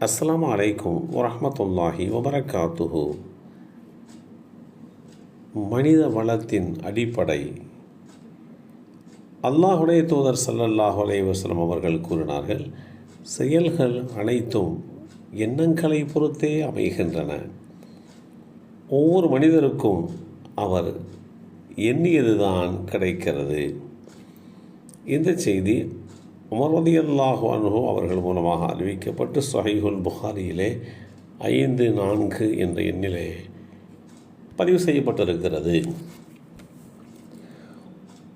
அஸ்லாம் அலைக்கும் வரமத்துல்லாஹி வபரகாத்துஹு. மனித வளத்தின் அடிப்படை. அல்லாஹுடைய தூதர் சல்லல்லாஹு அலைஹி அவர்கள் கூறினார்கள் செயல்கள் அனைத்தும் எண்ணங்களை பொறுத்தே அமைகின்றன. ஒவ்வொரு மனிதருக்கும் அவர் எண்ணியதுதான் கிடைக்கிறது. இந்த செய்தி உமரதி அல்லாஹு அனுகு அவர்கள் மூலமாக அறிவிக்கப்பட்டு சஹீஹுல் புகாரியிலே ஐந்து நான்கு என்ற எண்ணிலே பதிவு செய்யப்பட்டிருக்கிறது.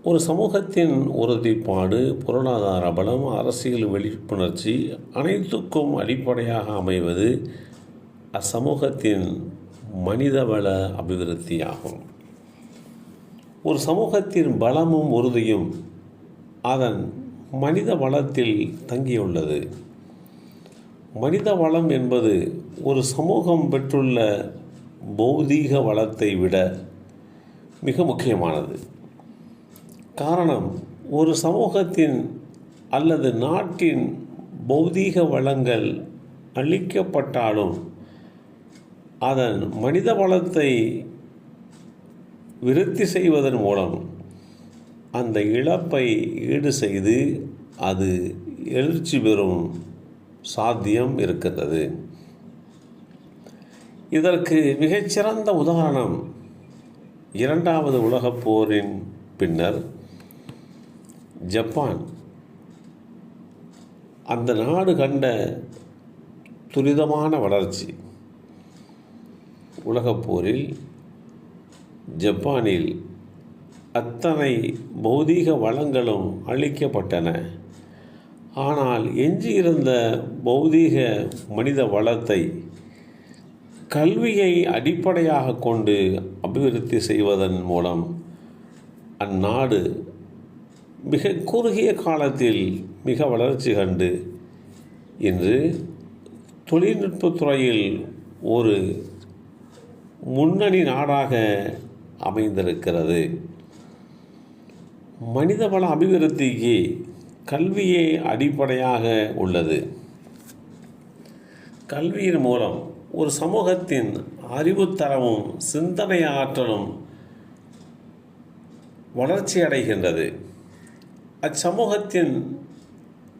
ஒரு சமூகத்தின் உறுதிப்பாடு பொருளாதார பலம் அரசியல் விழிப்புணர்ச்சி அனைத்துக்கும் அடிப்படையாக அமைவது அச்சமூகத்தின் மனிதவள அபிவிருத்தியாகும். ஒரு சமூகத்தின் பலமும் உறுதியும் அதன் மனித வளத்தில் தங்கியுள்ளது. மனித வளம் என்பது ஒரு சமூகம் பெற்றுள்ள பௌதீக வளத்தை விட மிக முக்கியமானது. காரணம் ஒரு சமூகத்தின் அல்லது நாட்டின் பௌதீக வளங்கள் அளிக்கப்பட்டாலும் அதன் மனித வளத்தை விருத்தி செய்வதன் மூலம் அந்த இழப்பை ஈடு செய்து அது எழுச்சி பெறும் சாத்தியம் இருக்கின்றது. இதற்கு மிகச்சிறந்த உதாரணம் இரண்டாவது உலகப் போரின் பின்னர் ஜப்பான். அந்த நாடு கண்ட துரிதமான வளர்ச்சி. உலகப் போரில் ஜப்பானில் அத்தனை பௌதீக வளங்களும் அளிக்கப்பட்டன ஆனால் எஞ்சியிருந்த பௌதீக மனித வளத்தை கல்வியை அடிப்படையாக கொண்டு அபிவிருத்தி செய்வதன் மூலம் அந்நாடு மிக குறுகிய காலத்தில் மிக வளர்ச்சி கண்டு இன்று தொழில்நுட்பத்துறையில் ஒரு முன்னணி நாடாக அமைந்திருக்கிறது. மனிதவள அபிவிருத்திக்கு கல்வியே அடிப்படையாக உள்ளது. கல்வியின் மூலம் ஒரு சமூகத்தின் அறிவுத்தரமும் சிந்தனை ஆற்றலும் வளர்ச்சியடைகின்றது அச்சமூகத்தின்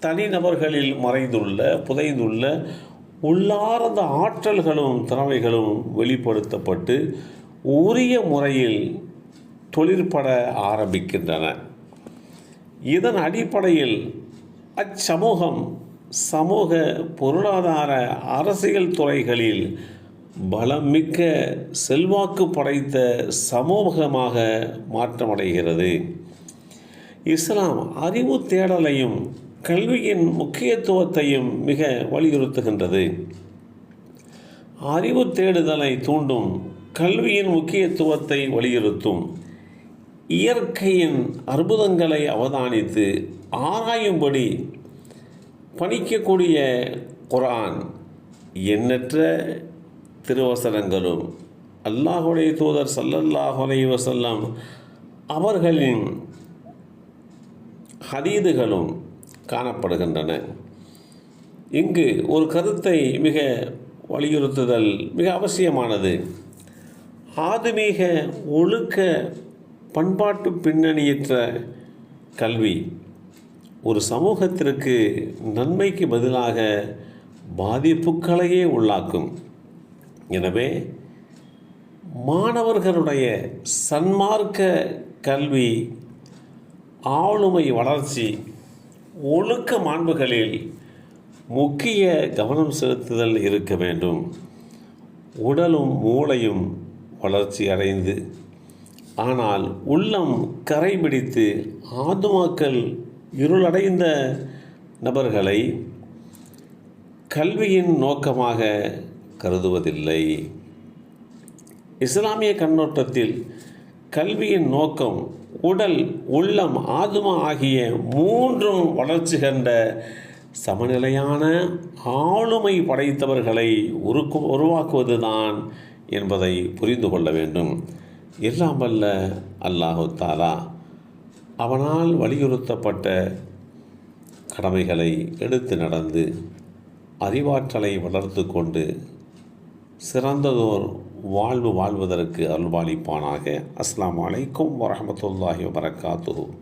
தனிநபர்களில் மறைந்துள்ள புதைந்துள்ள உள்ளார்ந்த ஆற்றல்களும் திறமைகளும் வெளிப்படுத்தப்பட்டு உரிய முறையில் தொழிற்பட ஆரம்பிக்கின்றன. இதன் அடிப்படையில் அச்சமூகம் சமூக பொருளாதார அரசியல் துறைகளில் பலமிக்க செல்வாக்கு படைத்த சமூகமாக மாற்றமடைகிறது. இஸ்லாம் அறிவு தேடலையும் கல்வியின் முக்கியத்துவத்தையும் மிக வலியுறுத்துகின்றது. அறிவு தேடுதலை தூண்டும் கல்வியின் முக்கியத்துவத்தை வலியுறுத்தும். இயற்கையின் அற்புதங்களை அவதானித்து ஆராயும்படி பணிக்கக்கூடிய குரான் எண்ணற்ற திருவசனங்களும் அல்லாஹுடைய தூதர் சல்லல்லாஹுலை வசல்லம் அவர்களின் ஹதீதுகளும் காணப்படுகின்றன. இங்கு ஒரு கருத்தை மிக வலியுறுத்துதல் மிக அவசியமானது. ஆதுமீக ஒழுக்க பண்பாட்டு பின்னணியற்ற கல்வி ஒரு சமூகத்திற்கு நன்மைக்கு பதிலாக பாதிப்புகளையே உள்ளாக்கும். எனவே மாணவர்களுடைய சன்மார்க்க கல்வி ஆளுமை வளர்ச்சி ஒழுக்க மாண்புகளில் முக்கிய கவனம் செலுத்துதல் இருக்க வேண்டும். உடலும் மூளையும் வளர்ச்சி அடைந்து ஆனால் உள்ளம் கரை பிடித்து ஆதுமாக்கள் இருளடைந்த நபர்களை கல்வியின் நோக்கமாக கருதுவதில்லை. இஸ்லாமிய கண்ணோட்டத்தில் கல்வியின் நோக்கம் உடல் உள்ளம் ஆதுமா ஆகிய மூன்றும் வளர்ச்சி கண்ட சமநிலையான ஆளுமை படைத்தவர்களை உருக்கு உருவாக்குவதுதான் என்பதை புரிந்து கொள்ள வேண்டும். எல்லாம் வல்ல அல்லாஹு தாலா. அவனால் வலியுறுத்தப்பட்ட கடமைகளை எடுத்து நடந்து அறிவாற்றலை வளர்த்து கொண்டு சிறந்ததோர் வாழ்வு வாழ்வதற்கு அருள்பாலிப்பானாக அஸ்லாம் அலைக்கும் வரமத்துல்லாஹி வரகாத்து